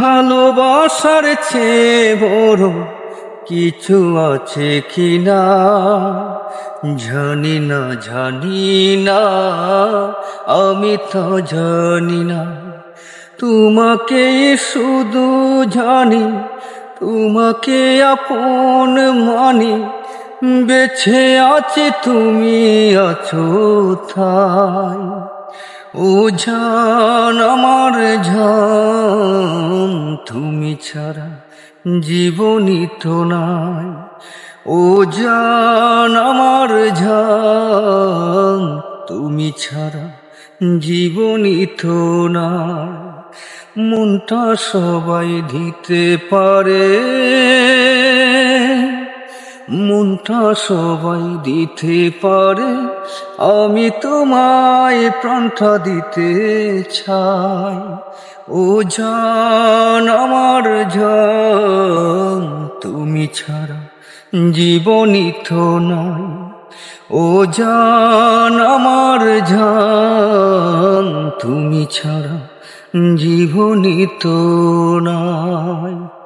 ভালোবাসার চেয়ে বড় কিছু আছে কিনা? জানি না জানি না, আমি তো জানি না। তোমাকে শুধু জানি, তোমাকে আপন মানি। বেছে আছে, তুমি আছো থাই জান আমার জান তুমি ছাড়া জীবনই তো নাই। জান আমার জান তুমি ছাড়া জীবনই তো নাই। মনটা সবাই দিতে পারে। মনটা সবাই দিতে পারে, আমি তোমায় প্রাণটা দিতে চাই। ও জান আমার জান, তুমি ছাড়া জীবনই তো নাই। ও জান আমার জান, তুমি ছাড়া জীবনই তো নাই।